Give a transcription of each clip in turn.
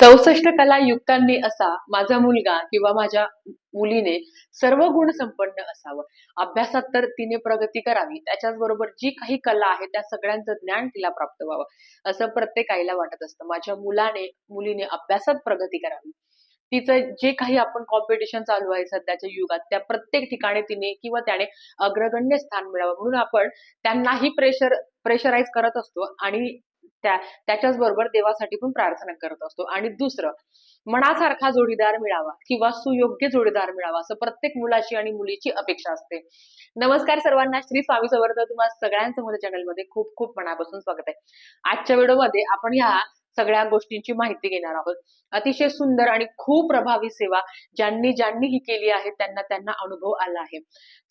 चौसष्ट कला युक्तांनी असा माझा मुलगा किंवा माझ्या मुलीने सर्व गुण संपन्न असावं. अभ्यासात तर तिने प्रगती करावी. त्याच्याच बरोबर जी काही कला आहे त्या सगळ्यांचं ज्ञान तिला प्राप्त व्हावं. असं प्रत्येक आईला वाटत असतं. माझ्या मुलाने मुलीने अभ्यासात प्रगती करावी. तिचं जे काही आपण कॉम्पिटिशन चालू आहे सध्याच्या युगात त्या प्रत्येक ठिकाणी तिने किंवा त्याने अग्रगण्य स्थान मिळावं. म्हणून आपण त्यांनाही प्रेशर प्रेशराईज करत असतो आणि त्या त्याच्याच बरोबर देवासाठी पण प्रार्थना करत असतो. आणि दुसरं मनासारखा जोडीदार मिळावा किंवा सुयोग्य जोडीदार मिळावा असं प्रत्येक मुलाची आणि मुलीची अपेक्षा असते. नमस्कार सर्वांना. श्री स्वामी समर्थ तुम्हाला सगळ्यांचं माझ्या चॅनलमध्ये खूप खूप मनापासून स्वागत आहे. आजच्या व्हिडिओमध्ये आपण ह्या सगळ्या गोष्टींची माहिती घेणार आहोत. अतिशय सुंदर आणि खूप प्रभावी सेवा ज्यांनी ज्यांनी ही केली आहे त्यांना त्यांना अनुभव आला आहे.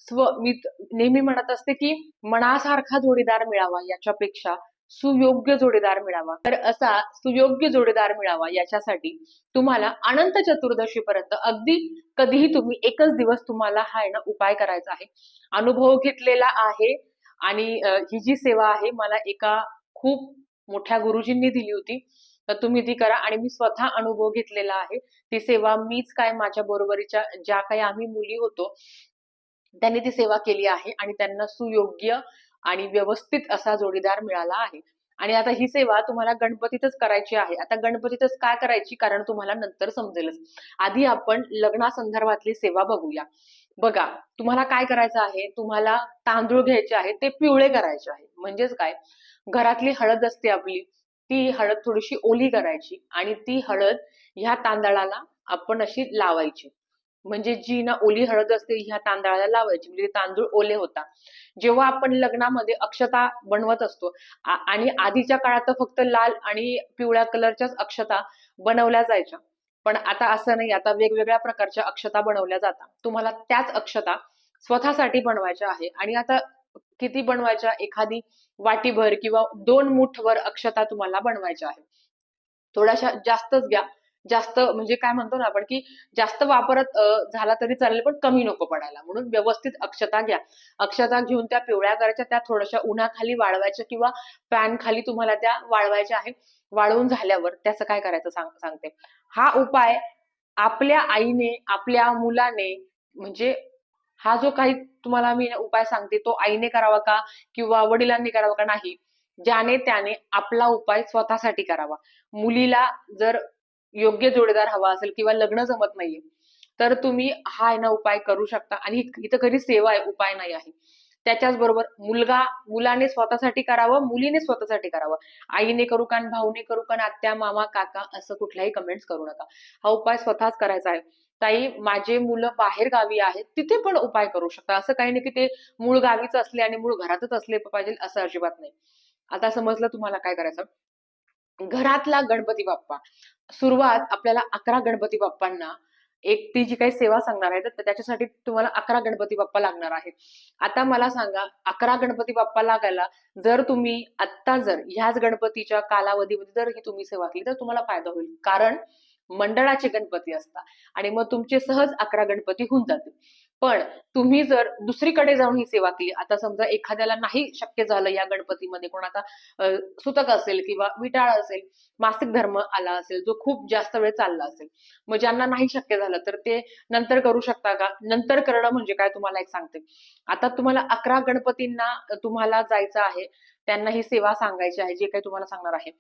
स्व मी नेहमी म्हणत असते की मनासारखा जोडीदार मिळावा याच्यापेक्षा सुयोग्य जोडीदार मिळावा. तर असा सुयोग्य जोडीदार मिळावा याच्यासाठी तुम्हाला अनंत चतुर्दशी पर्यंत अगदी कधीही तुम्ही एकच दिवस तुम्हाला हा ना उपाय करायचा आहे. अनुभव घेतलेला आहे आणि ही जी सेवा आहे मला एका खूप मोठ्या गुरुजींनी दिली होती. तर तुम्ही ती करा आणि मी स्वतः अनुभव घेतलेला आहे. ती सेवा मीच काय माझ्या बरोबरीच्या ज्या काही आम्ही मुली होतो त्यांनी ती सेवा केली आहे आणि त्यांना सुयोग्य आणि व्यवस्थित असा जोडीदार मिळाला आहे. आणि आता ही सेवा तुम्हाला गणपतीतच करायची आहे. आता गणपतीतच काय करायची? कारण तुम्हाला नंतर समजेलच. आधी आपण लग्नासंदर्भातली सेवा बघूया. बघा तुम्हाला काय करायचं आहे? तुम्हाला तांदूळ घ्यायचे आहे ते पिवळे करायचे आहे. म्हणजेच काय? घरातली हळद असते आपली ती हळद थोडीशी ओली करायची आणि ती हळद ह्या तांदळाला आपण अशी लावायची. म्हणजे जी ना ओली हळद असते ह्या तांदळाला लावायची. म्हणजे तांदूळ ओले होता जेव्हा आपण लग्नामध्ये अक्षता बनवत असतो आणि आधीच्या काळात तर फक्त लाल आणि पिवळ्या कलरच्याच अक्षता बनवल्या जायच्या. पण आता असं नाही. आता वेगवेगळ्या प्रकारच्या अक्षता बनवल्या जातात. तुम्हाला त्याच अक्षता स्वतःसाठी बनवायच्या आहे. आणि आता किती बनवायच्या? एखादी वाटीभर किंवा दोन मुठभर अक्षता तुम्हाला बनवायच्या आहे थोड्याशा जास्तच घ्या. जास्त म्हणजे काय म्हणतो ना आपण की जास्त वापरत झाला तरी चालेल पण कमी नको पडायला. म्हणून व्यवस्थित अक्षता घ्या. अक्षता घेऊन त्या पिवळ्या करायच्या त्या थोड्याशा उन्हाखाली वाळवायच्या किंवा फॅन खाली तुम्हाला त्या वाळवायच्या आहे वाळवून झाल्यावर त्याचं काय करायचं सांग सांगते. हा उपाय आपल्या आईने आपल्या मुलाने म्हणजे हा जो काही तुम्हाला मी उपाय सांगते तो आईने करावा का किंवा वडिलांनी करावा का नाही ज्याने त्याने आपला उपाय स्वतःसाठी करावा. मुलीला जर योग्य जोडीदार हवा असेल किंवा लग्न जमत नाहीये तर तुम्ही हा आहे ना उपाय करू शकता. आणि इथं खरी सेवा आहे उपाय नाही आहे. त्याच्याच बरोबर मुलगा मुलाने स्वतःसाठी करावं मुलीने स्वतःसाठी करावं. आईने करू का भाऊने करू का आत्या मामा काका असं कुठल्याही कमेंट्स करू नका. हा उपाय स्वतःच करायचा आहे. ताई माझे मुलं बाहेर गावी आहेत तिथे पण उपाय करू शकता. असं काही नाही की ते मूळ गावीच असले आणि मूळ घरातच असले पाहिजे असं अजिबात नाही. आता समजलं तुम्हाला काय करायचं? घरातला गणपती बाप्पा. सुरुवात आपल्याला अकरा गणपती बाप्पांना एक ती जी काही सेवा सांगणार आहे तर त्याच्यासाठी तुम्हाला अकरा गणपती बाप्पा लागणार आहे आता मला सांगा अकरा गणपती बाप्पा लागायला जर तुम्ही आत्ता जर ह्याच गणपतीच्या कालावधीमध्ये जर ही तुम्ही सेवा केली तर तुम्हाला फायदा होईल. कारण मंडळाचे गणपती असतात आणि मग तुमचे सहज अकरा गणपती होऊन जातील. पण तुम्ही जर दुसरीकडे जाऊन ही सेवा केली आता समजा एखाद्याला नाही शक्य झालं या गणपतीमध्ये कोणाचा आता सुतक असेल किंवा विटाळ असेल मासिक धर्म आला असेल जो खूप जास्त वेळ चालला असेल मग ज्यांना नाही शक्य झालं तर ते नंतर करू शकता का? नंतर करणं म्हणजे काय? तुम्हाला एक सांगते. आता तुम्हाला अकरा गणपतींना तुम्हाला जायचं आहे त्यांना ही सेवा सांगायची आहे जे काही तुम्हाला सांगणार आहे.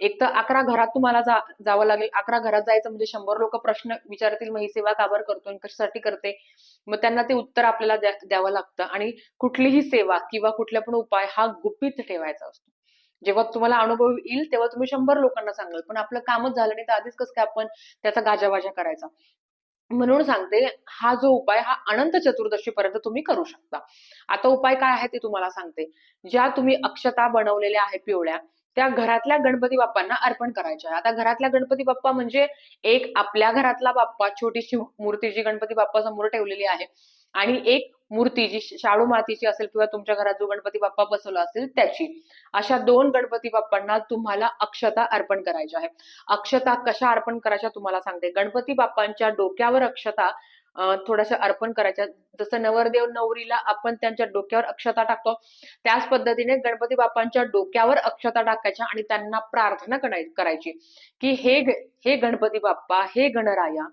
एक तर अकरा घरात तुम्हाला जा जावं लागेल. अकरा घरात जायचं म्हणजे शंभर लोक प्रश्न विचारतील मग ही सेवा का बरं करतो कशासाठी करते? मग त्यांना ते उत्तर आपल्याला द्यावं लागतं. आणि कुठलीही सेवा किंवा कुठला पण उपाय हा गुपित ठेवायचा असतो. जेव्हा तुम्हाला अनुभव येईल तेव्हा तुम्ही शंभर लोकांना सांगाल. पण आपलं कामच झालं नाही तर आधीच कसं काय आपण त्याचा गाजावाजा करायचा? म्हणून सांगते हा जो उपाय हा अनंत चतुर्दशी पर्यंत तुम्ही करू शकता. आता उपाय काय आहे ते तुम्हाला सांगते. ज्या तुम्ही अक्षता बनवलेल्या आहेत पिवळ्या त्या घरातल्या गणपती बाप्पांना अर्पण करायच्या आता घरातल्या गणपती बाप्पा म्हणजे एक आपल्या घरातला बाप्पा छोटीशी मूर्ती जी गणपती बाप्पा समोर ठेवलेली आहे. आणि एक मूर्ती जी शाडू मातीची असेल किंवा तुमच्या घरात जो गणपती बाप्पा बसवला असेल त्याची अशा दोन गणपती बाप्पांना तुम्हाला अक्षता अर्पण करायच्या आहे. अक्षता कशा अर्पण करायच्या तुम्हाला सांगते. गणपती बाप्पांच्या डोक्यावर अक्षता थोड्याशा अर्पण करायच्या. जसं नवरदेव नवरीला आपण त्यांच्या डोक्यावर अक्षता टाकतो त्याच पद्धतीने गणपती बाप्पांच्या डोक्यावर अक्षता टाकायच्या आणि त्यांना प्रार्थना करायची की हे हे गणपती बाप्पा हे गणराया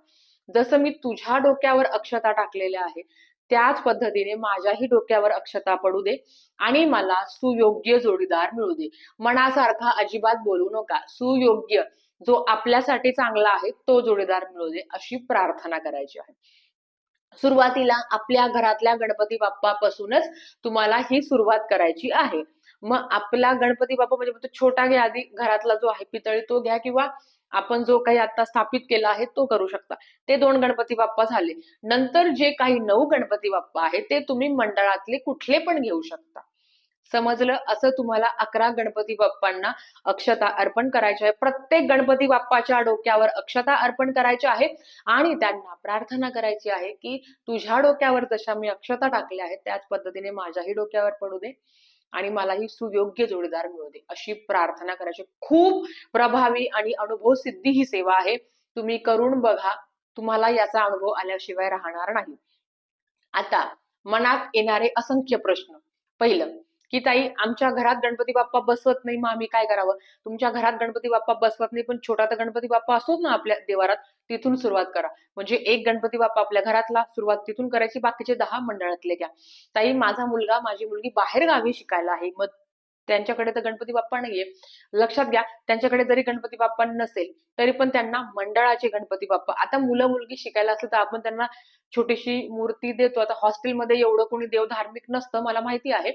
जसं मी तुझ्या डोक्यावर अक्षता टाकलेल्या आहे त्याच पद्धतीने माझ्याही डोक्यावर अक्षता पडू दे आणि मला सुयोग्य जोडीदार मिळू दे. मनासारखा अजिबात बोलू नका. सुयोग्य जो आपल्यासाठी चांगला आहे तो जोडीदार मिळू दे अशी प्रार्थना करायची आहे. सुरुवातीला आपल्या घरातल्या गणपती बाप्पापासूनच तुम्हाला ही सुरुवात करायची आहे. मग आपला गणपती बाप्पा म्हणजे फक्त छोटा घ्या आधी. घरातला जो आहे पितळी तो घ्या किंवा आपण जो काही आता स्थापित केला आहे तो करू शकता. ते दोन गणपती बाप्पा झाले. नंतर जे काही नऊ गणपती बाप्पा आहे ते तुम्ही मंडळातले कुठले पण घेऊ शकता. समजलं? असं तुम्हाला अकरा गणपती बाप्पांना अक्षता अर्पण करायचे आहे. प्रत्येक गणपती बाप्पाच्या डोक्यावर अक्षता अर्पण करायची आहे आणि त्यांना प्रार्थना करायची आहे की तुझ्या डोक्यावर जशा मी अक्षता टाकल्या आहेत त्याच पद्धतीने माझ्याही डोक्यावर पडू दे. आणि मलाही सुयोग्य जोडीदार मिळू दे अशी प्रार्थना करायची. खूप प्रभावी आणि अनुभव सिद्धी ही सेवा आहे. तुम्ही करून बघा. तुम्हाला याचा अनुभव आल्याशिवाय राहणार नाही. आता मनात येणारे असंख्य प्रश्न. पहिलं की ताई आमच्या घरात गणपती बाप्पा बसवत नाही मग आम्ही काय करावं? तुमच्या घरात गणपती बाप्पा बसवत नाही पण छोटा तर गणपती बाप्पा असतोच ना आपल्या देवारात तिथून सुरुवात करा. म्हणजे एक गणपती बाप्पा आपल्या घरातला सुरुवात तिथून करायची बाकीचे दहा मंडळातले घ्या. ताई माझा मुलगा माझी मुलगी बाहेर गावी शिकायला आहे मग त्यांच्याकडे तर गणपती बाप्पा नाहीये. लक्षात घ्या त्यांच्याकडे जरी गणपती बाप्पा नसेल तरी पण त्यांना मंडळाचे गणपती बाप्पा. आता मुलं मुलगी शिकायला असेल तर आपण त्यांना छोटीशी मूर्ती देतो. आता हॉस्टेलमध्ये एवढं कोणी देव धार्मिक नसतं मला माहिती आहे.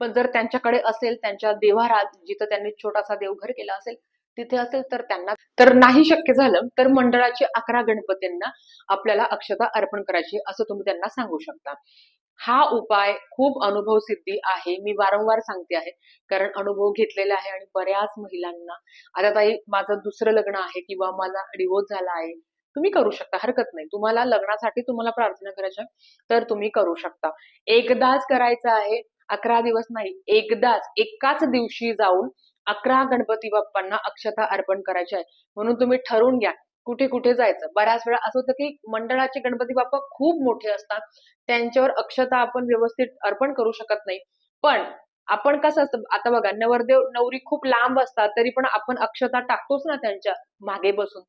पण जर त्यांच्याकडे असेल त्यांच्या देवारात जिथं त्यांनी छोटासा देवघर केला असेल तिथे असेल तर त्यांना तर नाही शक्य झालं तर मंडळाचे अकरा गणपतींना आपल्याला अक्षता अर्पण करायची असं तुम्ही त्यांना सांगू शकता. हा उपाय खूप अनुभव सिद्धी आहे मी वारंवार सांगते आहे कारण अनुभव घेतलेला आहे आणि बऱ्याच महिलांना. आता ताई माझं दुसरं लग्न आहे किंवा मला डिवोर्स झाला आहे तुम्ही करू शकता हरकत नाही. तुम्हाला लग्नासाठी तुम्हाला प्रार्थना करायच्या तर तुम्ही करू शकता. एकदाच करायचं आहे अकरा दिवस नाही एकदाच एकाच दिवशी जाऊन अकरा गणपती बाप्पांना अक्षता अर्पण करायची आहे. म्हणून तुम्ही ठरवून घ्या कुठे कुठे जायचं. बऱ्याच वेळा असं होतं की मंडळाचे गणपती बाप्पा खूप मोठे असतात त्यांच्यावर अक्षता आपण व्यवस्थित अर्पण करू शकत नाही. पण आपण कसं असतं आता बघा नवरदेव नवरी खूप लांब असतात तरी पण आपण अक्षता टाकतोच ना त्यांच्या मागे बसून.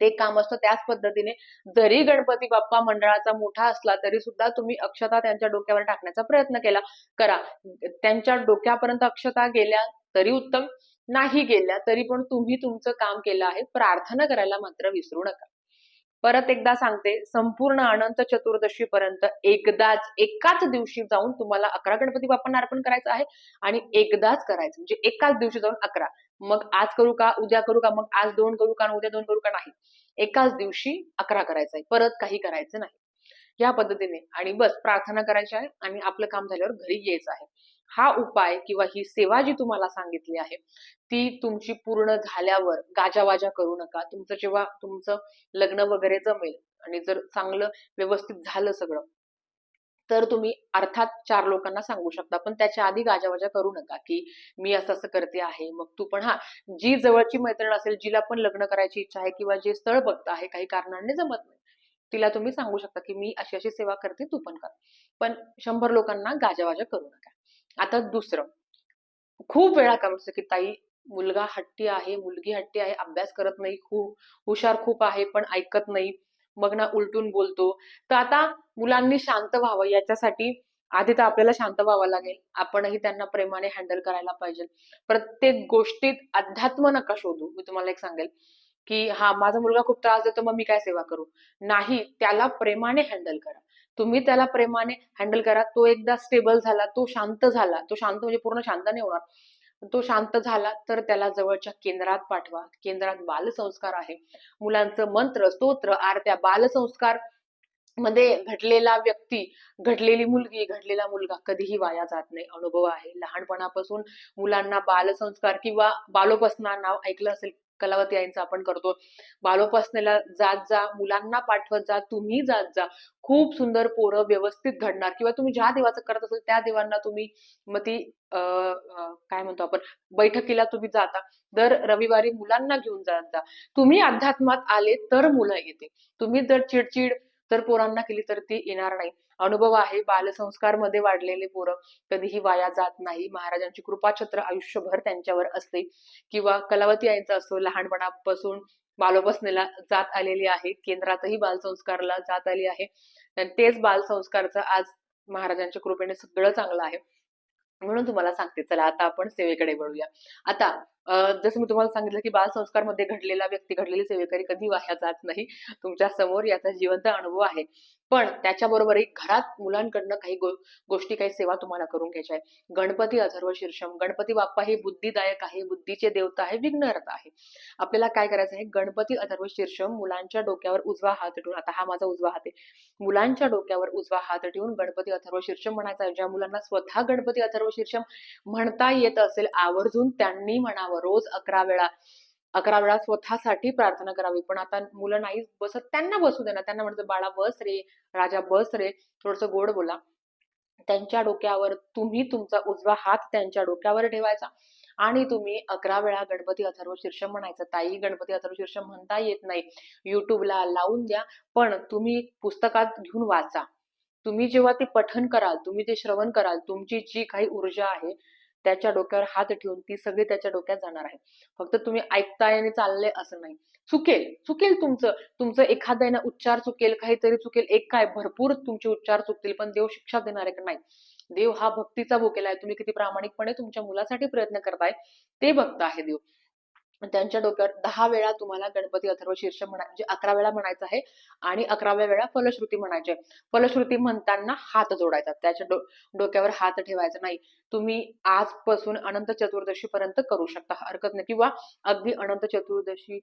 ते काम असतं त्याच पद्धतीने. जरी गणपती बाप्पा मंडळाचा मोठा असला तरी सुद्धा तुम्ही अक्षता त्यांच्या डोक्यावर टाकण्याचा प्रयत्न केला. करा. त्यांच्या डोक्यापर्यंत अक्षता गेल्या तरी उत्तम. नाही गेल्या तरी पण तुम्ही तुमचं काम केलं आहे. प्रार्थना करायला मात्र विसरू नका. परत एकदा सांगते संपूर्ण अनंत चतुर्दशी पर्यंत एकदाच एकाच दिवशी जाऊन तुम्हाला अकरा गणपती बाप्पांना अर्पण करायचं आहे आणि एकदाच करायचं म्हणजे एकाच दिवशी जाऊन अकरा. मग आज करू का उद्या करू का मग आज दोन करू का आणि उद्या दोन करू का नाही. एकाच दिवशी अकरा करायचं आहे परत काही करायचं नाही. या पद्धतीने. आणि बस प्रार्थना करायची आहे आणि आपलं काम झाल्यावर घरी यायचं आहे. हा उपाय किंवा ही सेवा जी तुम्हाला सांगितली आहे ती तुमची पूर्ण झाल्यावर गाजावाजा करू नका. तुमचं जेव्हा तुमचं लग्न वगैरे जमेल आणि जर चांगलं व्यवस्थित झालं सगळं तर तुम्ही अर्थात चार लोकांना सांगू शकता. पण त्याच्या आधी गाजावाजा करू नका की मी असं असं करते आहे मग तू पण हा. जी जवळची मैत्रीण असेल जिला पण लग्न करायची इच्छा आहे किंवा जे स्थळ बघत आहे काही कारणाने जमत नाही तिला तुम्ही सांगू शकता की मी अशी अशी सेवा करते तू पण कर. पण शंभर लोकांना गाजावाजा करू नका. आता दुसरं. खूप वेळा काय म्हणतं की ताई मुलगा हट्टी आहे मुलगी हट्टी आहे अभ्यास करत नाही खूप हुशार खूप आहे पण ऐकत नाही. मग ना उलटून बोलतो. तर आता मुलांनी शांत व्हावं याच्यासाठी आधी तर आपल्याला शांत व्हावं लागेल. आपणही त्यांना प्रेमाने हँडल करायला पाहिजे. प्रत्येक गोष्टीत अध्यात्म नका शोधू. मी तुम्हाला एक सांगेल की हा माझा मुलगा खूप त्रास देतो मग मी काय सेवा करू? नाही त्याला प्रेमाने हँडल करा. तुम्ही त्याला प्रेमाने हँडल करा. तो एकदा स्टेबल झाला तो शांत झाला तो शांत म्हणजे पूर्ण शांत नाही होणार. तो शांत झाला तर त्याला जवळच्या केंद्रात पाठवा. केंद्रात बालसंस्कार आहे. मुलांचं मंत्र स्तोत्र आरत्या बालसंस्कारमध्ये घडलेला व्यक्ती घडलेली मुलगी घडलेला मुलगा कधीही वाया जात नाही. अनुभव आहे. लहानपणापासून मुलांना बालसंस्कार किंवा बालोपासना नाव ऐकलं असेल कलावती आईंचा आपण करतो. बालोपासनेला जात जा मुलांना पाठवत जा तुम्ही जात जा. खूप सुंदर पोरं व्यवस्थित घडणार. किंवा तुम्ही ज्या देवाचं करत असेल त्या देवांना तुम्ही मग ती अं, काय म्हणतो आपण बैठकीला तुम्ही जाता. दर रविवारी मुलांना घेऊन जात जा. तुम्ही अध्यात्मात आले तर मुलं येते तुम्ही जर चिडचिड जर पोरांना केली तर ती येणार नाही. अनुभव आहे. बालसंस्कारमध्ये वाढलेले पोरं कधीही वाया जात नाही. महाराजांची कृपाछत्र आयुष्यभर त्यांच्यावर असते. किंवा कलावती आईचा असतो लहानपणापासून बालोपासनेला जात आलेली आहे. केंद्रातही बालसंस्कारला जात आली आहे. आणि तेच बालसंस्कारचं आज महाराजांच्या कृपेने सगळं चांगलं आहे. म्हणून तुम्हाला सांगते चला आता आपण सेवेकडे वळूया. आता जसं मी तुम्हाला सांगितलं की बालसंस्कारमध्ये घडलेला व्यक्ती घडलेली सेवेकरी कधी वाया जात नाही. तुमच्यासमोर याचा जिवंत अनुभव आहे. पण त्याच्याबरोबरही घरात मुलांकडनं काही गो- गोष्टी काही सेवा तुम्हाला करून घ्यायच्या आहे गणपती अथर्व शीर्षम गणपती बाप्पा हे बुद्धिदायक आहे बुद्धीचे देवता आहे विघ्नहर्ता आहे. आपल्याला काय करायचं आहे? गणपती अथर्व शीर्षम मुलांच्या डोक्यावर उजवा हात ठेवून आता हा माझा उजवा हात आहे. मुलांच्या डोक्यावर उजवा हात ठेवून गणपती अथर्व शीर्षम म्हणायचा आहे. ज्या मुलांना स्वतः गणपती अथर्व शीर्षम म्हणता येत असेल आवर्जून त्यांनी म्हणावं. रोज अकरा वेळा अकरा वेळा स्वतःसाठी प्रार्थना करावी. पण आता मुलं नाही बसत त्यांना बसू देणार त्यांना म्हणतो बाळा बस रे. राजा बस रे. थोडस गोड बोला. त्यांच्या डोक्यावर तुम्ही तुमचा उजवा हात त्यांच्या डोक्यावर ठेवायचा. आणि तुम्ही अकरा वेळा गणपती अथर्व शीर्षम म्हणायचं. ताई गणपती अथर्व शीर्षम म्हणता येत नाही. युट्यूबला लावून द्या. पण तुम्ही पुस्तकात घेऊन वाचा. तुम्ही जेव्हा ते पठन कराल तुम्ही ते श्रवण कराल तुमची जी काही ऊर्जा आहे त्याच्या डोक्यावर हात ठेवून ती सगळी त्याच्या डोक्यात जाणार आहे. फक्त तुम्ही ऐकताय आणि चाललंय असं नाही. चुकेल चुकेल तुमचं. तुमचं एखाद्या ना उच्चार चुकेल काहीतरी चुकेल एक काय भरपूर तुमचे उच्चार चुकतील पण देव शिक्षा देणार आहे का? नाही. देव हा भक्तीचा भोकेला आहे. तुम्ही किती प्रामाणिकपणे तुमच्या मुलासाठी प्रयत्न करताय ते बघता आहे देव. त्यांच्या डोक्यावर दहा वेळा तुम्हाला गणपती अथर्व शीर्ष म्हणा म्हणजे अकरा वेळा म्हणायचं आहे आणि अकराव्या वेळा फलश्रुती म्हणायची आहे. फलश्रुती म्हणताना हात जोडायचा त्याच्या डो डोक्यावर हात ठेवायचा नाही. तुम्ही आजपासून अनंत चतुर्दशी पर्यंत करू शकता. हरकत नाही. किंवा अगदी अनंत चतुर्दशी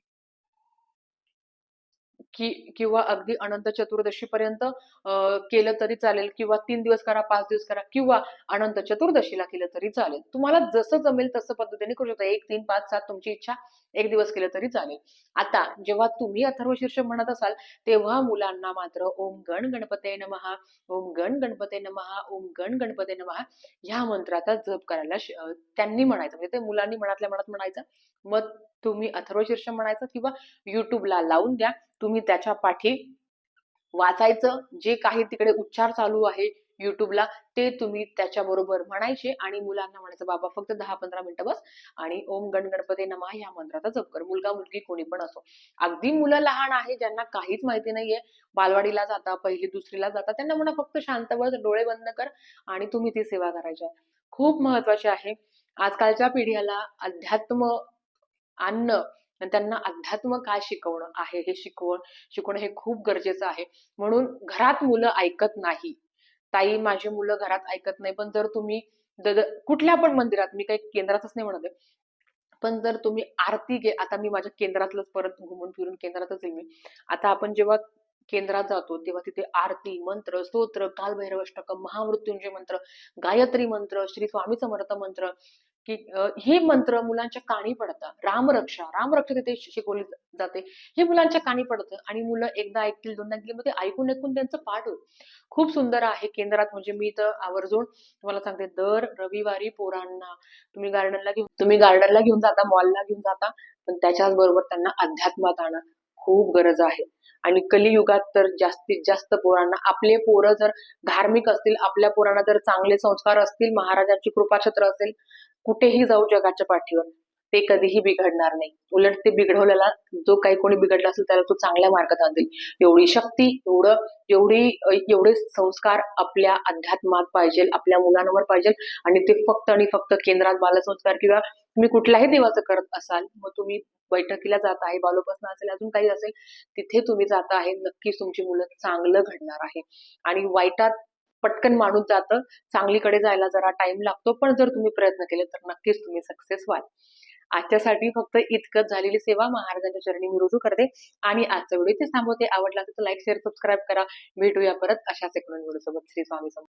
की किंवा अगदी अनंत चतुर्दशी पर्यंत केलं तरी चालेल किंवा तीन दिवस करा पाच दिवस करा किंवा अनंत चतुर्दशीला केलं तरी चालेल. तुम्हाला जसं जमेल तसं पद्धतीने करू शकता. एक तीन पाच सात तुमची इच्छा एक दिवस केलं तरी चालेल. आता जेव्हा तुम्ही अथर्व शीर्ष म्हणत असाल तेव्हा मुलांना मात्र ओम गण गणपते नमहा ओम गण गणपते नमहा ओम गण गणपते नमहा ह्या मंत्राचा जप करायला त्यांनी म्हणायचं. म्हणजे ते मुलांनी मनातल्या मनात म्हणायचं. मग तुम्ही अथर्व शीर्ष म्हणायचं किंवा युट्यूबला लावून द्या. तुम्ही त्याच्या पाठी वाचायचं. जे काही तिकडे उच्चार चालू आहे युट्यूबला ते तुम्ही त्याच्याबरोबर म्हणायचे आणि मुलांना म्हणायचं बाबा फक्त दहा पंधरा मिनिटं बस आणि ओम गण गणपती नमा ह्या मंत्राचा जप कर. मुलगा मुलगी कोणी पण असो. अगदी मुलं लहान आहे ज्यांना काहीच माहिती नाहीये. बालवाडीला जाता पहिली दुसरीला जाता त्यांना म्हणा फक्त शांत बस डोळे बंद कर आणि तुम्ही ती सेवा करायची आहे. खूप महत्त्वाचे आहे. आजकालच्या पिढीला अध्यात्म आणणं आणि त्यांना अध्यात्म काय शिकवणं आहे हे शिकवण शिकवणं हे खूप गरजेचं आहे. म्हणून घरात मुलं ऐकत नाही. ताई माझी मुलं घरात ऐकत नाही पण जर तुम्ही कुठल्या पण मंदिरात मी काही केंद्रातच नाही म्हणत आहे पण जर तुम्ही आरती घे आता मी माझ्या केंद्रातलंच परत घुमून फिरून केंद्रातच येईल मी. आता आपण जेव्हा केंद्रात जातो तेव्हा तिथे आरती मंत्र स्तोत्र कालभैरवाष्टकम महामृत्युंजय मंत्र गायत्री मंत्र श्री स्वामी समर्थ मंत्र की हे मंत्र मुलांच्या काणी पडतात रामरक्षा रामरक्षा तिथे शिकवली जाते. हे मुलांच्या काणी पडतं आणि मुलं एकदा ऐकतील दोनदा ऐकतील मग ते ऐकून ऐकून त्यांचं पाठ होईल. खूप सुंदर आहे केंद्रात म्हणजे मी तर आवर्जून तुम्हाला सांगते दर रविवारी पोरांना तुम्ही गार्डनला घेऊन तुम्ही गार्डनला घेऊन जाता मॉलला घेऊन जाता पण त्याच्याच बरोबर त्यांना अध्यात्मात आणा खूप गरज आहे. आणि कलियुगात तर जास्तीत जास्त पोरांना आपले पोरं जर धार्मिक असतील आपल्या पोरांना जर चांगले संस्कार असतील महाराजांची कृपाक्षत्र असेल कुठेही जाऊ जगाच्या पाठीवर. ते कधीही बिघडणार नाही. उलट ते बिघडवलेला जो काही कोणी बिघडला असेल त्याला तो चांगल्या मार्गात आणतील एवढी शक्ती एवढं एवढी एवढे संस्कार आपल्या अध्यात्मात पाहिजे आपल्या मुलांवर पाहिजे आणि ते फक्त आणि फक्त केंद्रात बालसंस्कार किंवा तुम्ही कुठल्याही देवाचं करत असाल मग तुम्ही बैठकीला जात आहे बालोपासना असेल अजून काही असेल तिथे तुम्ही जात आहे नक्कीच तुमची मुलं चांगलं घडणार आहे. आणि वाईटात पटकन माणूस जातं. चांगलीकडे जायला जरा टाइम लागतो पण जर तुम्ही प्रयत्न केले तर नक्कीच तुम्ही सक्सेस व्हाल. आजच्यासाठी फक्त इतकंच झालेली सेवा. महाराजांच्या चरणी मी रुजू करते आणि आजचा व्हिडिओ इथेच थांबवते. आवडला तर लाईक शेअर सबस्क्राईब करा. भेटूया परत अशाच एक व्हिडिओ सोबत. श्री स्वामी समर्थ.